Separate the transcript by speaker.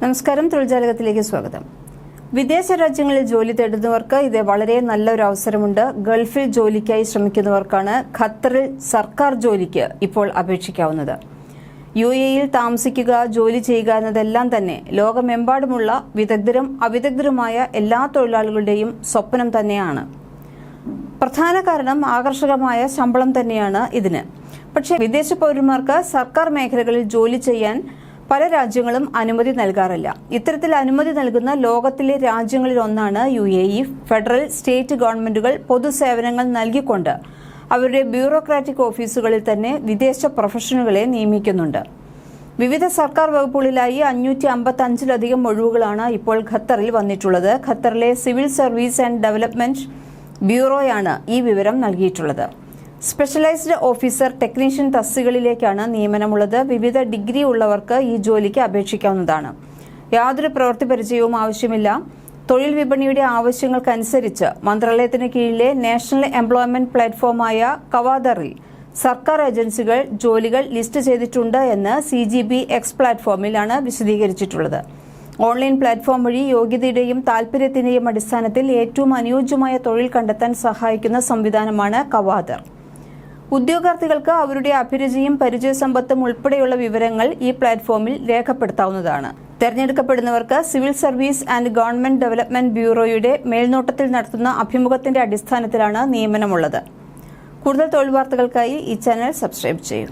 Speaker 1: നമസ്കാരം തൊഴിൽജാലകത്തിലേക്ക് സ്വാഗതം. വിദേശ രാജ്യങ്ങളിൽ ജോലി തേടുന്നവർക്ക് ഇത് വളരെ നല്ലൊരു അവസരമുണ്ട്. ഗൾഫിൽ ജോലിക്കായി ശ്രമിക്കുന്നവർക്കാണ് ഖത്തറിൽ സർക്കാർ ജോലിക്ക് ഇപ്പോൾ അപേക്ഷിക്കാവുന്നത്. യു എയിൽ താമസിക്കുക ജോലി ചെയ്യുക എന്നതെല്ലാം തന്നെ ലോകമെമ്പാടുമുള്ള വിദഗ്ധരും അവിദഗ്ധരുമായ എല്ലാ തൊഴിലാളികളുടെയും സ്വപ്നം തന്നെയാണ്. പ്രധാന കാരണം ആകർഷകമായ ശമ്പളം തന്നെയാണ് ഇതിന്. പക്ഷേ വിദേശ പൗരന്മാർക്ക് സർക്കാർ മേഖലകളിൽ ജോലി ചെയ്യാൻ പല രാജ്യങ്ങളും അനുമതി നൽകാറില്ല. ഇത്തരത്തിൽ അനുമതി നൽകുന്ന ലോകത്തിലെ രാജ്യങ്ങളിൽ ഒന്നാണ് U A E. Federal state ഗവൺമെന്റുകൾ പൊതുസേവനങ്ങൾ നൽകിക്കൊണ്ട് അവരുടെ ബ്യൂറോക്രാറ്റിക് ഓഫീസുകളിൽ തന്നെ വിദേശ പ്രൊഫഷണലുകളെ നിയമിക്കുന്നുണ്ട്. വിവിധ സർക്കാർ വകുപ്പുകളിലായി അഞ്ഞൂറ്റി അമ്പത്തി അഞ്ചിലധികം ഒഴിവുകളാണ് ഇപ്പോൾ ഖത്തറിൽ വന്നിട്ടുള്ളത്. ഖത്തറിലെ സിവിൽ സർവീസ് ആൻഡ് ഡെവലപ്മെന്റ് ബ്യൂറോയാണ് ഈ വിവരം നൽകിയിട്ടുള്ളത്. സ്പെഷ്യലൈസ്ഡ് ഓഫീസർ ടെക്നീഷ്യൻ തസ്തികളിലേക്കാണ് നിയമനമുള്ളത്. വിവിധ ഡിഗ്രി ഉള്ളവർക്ക് ഈ ജോലിക്ക് അപേക്ഷിക്കാവുന്നതാണ്. യാതൊരു പ്രവൃത്തി പരിചയവും ആവശ്യമില്ല. തൊഴിൽ വിപണിയുടെ ആവശ്യങ്ങൾക്കനുസരിച്ച് മന്ത്രാലയത്തിന് കീഴിലെ നാഷണൽ എംപ്ലോയ്മെന്റ് പ്ലാറ്റ്ഫോമായ കവാദറിൽ സർക്കാർ ഏജൻസികൾ ജോലികൾ ലിസ്റ്റ് ചെയ്തിട്ടുണ്ട് എന്ന് സി ജി ബി എക്സ് പ്ലാറ്റ്ഫോമിലാണ് വിശദീകരിച്ചിട്ടുള്ളത്. ഓൺലൈൻ പ്ലാറ്റ്ഫോം വഴി യോഗ്യതയുടെയും താൽപര്യത്തിന്റെയും അടിസ്ഥാനത്തിൽ ഏറ്റവും അനുയോജ്യമായ തൊഴിൽ കണ്ടെത്താൻ സഹായിക്കുന്ന സംവിധാനമാണ് കവാദർ. ഉദ്യോഗാർത്ഥികൾക്ക് അവരുടെ അഭിരുചിയും പരിചയസമ്പത്തും ഉൾപ്പെടെയുള്ള വിവരങ്ങൾ ഈ പ്ലാറ്റ്ഫോമിൽ രേഖപ്പെടുത്താവുന്നതാണ്. തെരഞ്ഞെടുക്കപ്പെടുന്നവർക്ക് civil service and government development ബ്യൂറോയുടെ മേൽനോട്ടത്തിൽ നടത്തുന്ന അഭിമുഖത്തിന്റെ അടിസ്ഥാനത്തിലാണ് നിയമനമുള്ളത്. കൂടുതൽ തൊഴിൽ വാർത്തകൾക്കായി ഈ ചാനൽ സബ്സ്ക്രൈബ് ചെയ്യൂ.